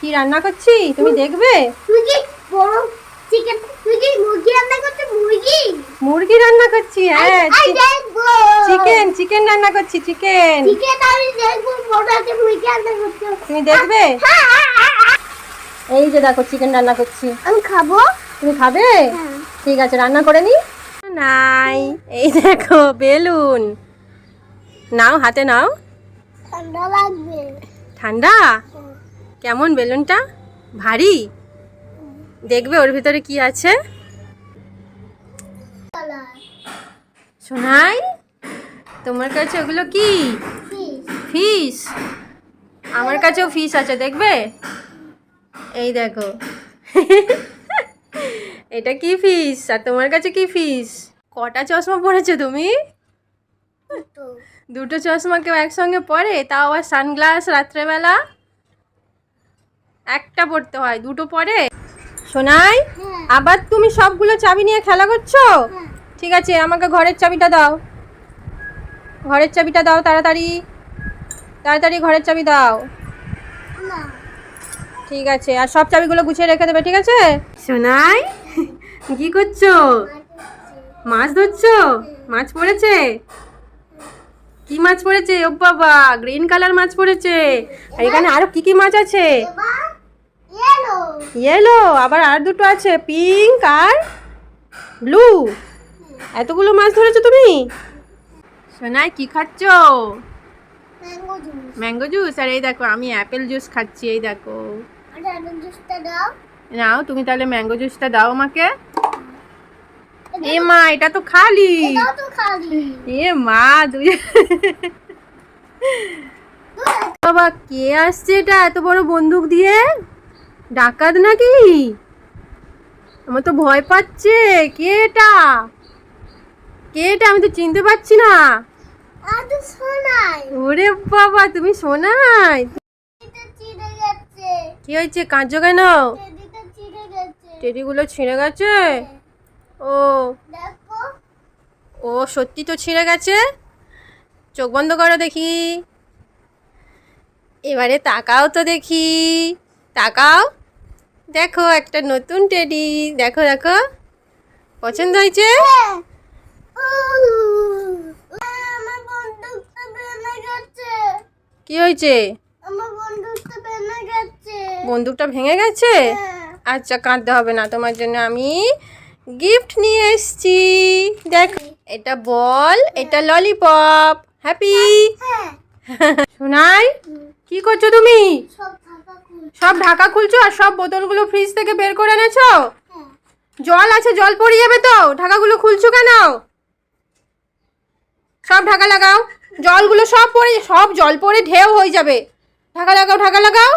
কি রান্না করছি? তুমি দেখবে? বড় চিকেন মুরগি রান্না করছিস মুরগি। মুরগি রান্না করছি হ্যাঁ চিকেন চিকেন রান্না করছি চিকেন। চিকেন আমি দেখব বড় আছে মুরগি রান্না করছিস তুমি দেখবে? এই যে দেখো চিকেন রান্না করছি। আমি খাব। তুমি খাবে? হ্যাঁ। ঠিক আছে রান্না করে নি? নাই। এই দেখো বেলুন। নাও হাতে নাও। ঠান্ডা লাগবে। ঠান্ডা? কেমন বেলুনটা? ভারী? দেখবে ওর ভিতরে কি আছে? সোনাই তোমার কাছে ওগুলো কি? ফিস। আমার কাছেও ফিশ আছে দেখবে? এই দেখো। এটা কি ফিস? আর তোমার কাছে কি ফিস? কটা চশমা পরেছো তুমি? দুটো চশমা কেউ একসঙ্গে পরে? তাও আবার সানগ্লাস রাত্রেবেলা? একটা পড়তে হয়, দুটো পরে সোনাই। আবার তুমি সবগুলো চাবি নিয়ে খেলা করছ? ঠিক আছে, আমাকে ঘরের চাবিটা দাও। ঘরের চাবিটা দাও তাড়াতাড়ি। তাড়াতাড়ি ঘরের চাবি দাও। ঠিক আছে, আর সব চাবিগুলো গুছিয়ে রেখে দেবে, ঠিক আছে? সোনাই, কি করছ? মাছ ধরছো? মাছ পড়েছে? কি মাছ পড়েছে? ও বাবা গ্রিন কালার মাছ পড়েছে। আর এখানে আরও কি কি মাছ আছে? ইয়েলো আবার আর দুটো আছে। পিঙ্ক আর ব্লু এতগুলো মাছ ধরেছো তুমি? সোনাই কি খাচ্ছ? ম্যাঙ্গো জুস আর এই দেখো আমি অ্যাপেল জুস খাচ্ছি এই দেখো। নাও তুমি তাহলে ম্যাঙ্গো জুসটা দাও আমাকে। এ মা এটা তো খালি। এ মা তুই বাবা কে আসছে এটা এত বড় বন্দুক দিয়ে? ডাকাত নাকি? আমার তো ভয় পাচ্ছে। কে এটা? কে এটা? আমি তো চিনতে পারছি না। ওরে বাবা তুমি গেছে। কি হয়েছে? কাঁদছো কেন? টেডিগুলো ছিঁড়ে গেছে? ও। ও সত্যি তো ছিঁড়ে গেছে? চোখ বন্ধ করো দেখি। এবারে তাকাও তো দেখি। তাকাও। দেখো একটা নতুন টেডি দেখো দেখো। পছন্দ হয়েছে? কি হয়েছে? বন্দুকটা ভেঙে গেছে? হ্যাঁ। আচ্ছা কাঁদতে হবে না তোমার জন্য আমি গিফট নিয়ে এসেছি। দেখ এটা বল এটা ললিপপ হ্যাপি হ্যাঁ। শোনাই কি করছ তুমি? সব ঢাকা খুলছো আর সব বোতলগুলো ফ্রিজ থেকে বের করে এনেছো? জল আছে, জল পড়ে যাবে তো। ঢাকাগুলো খুলছো কেন? সব ঢাকা লাগাও। জলগুলো সব পড়ে, সব জল পড়ে ঢেউ হয়ে যাবে। ঢাকা লাগাও ঢাকা লাগাও।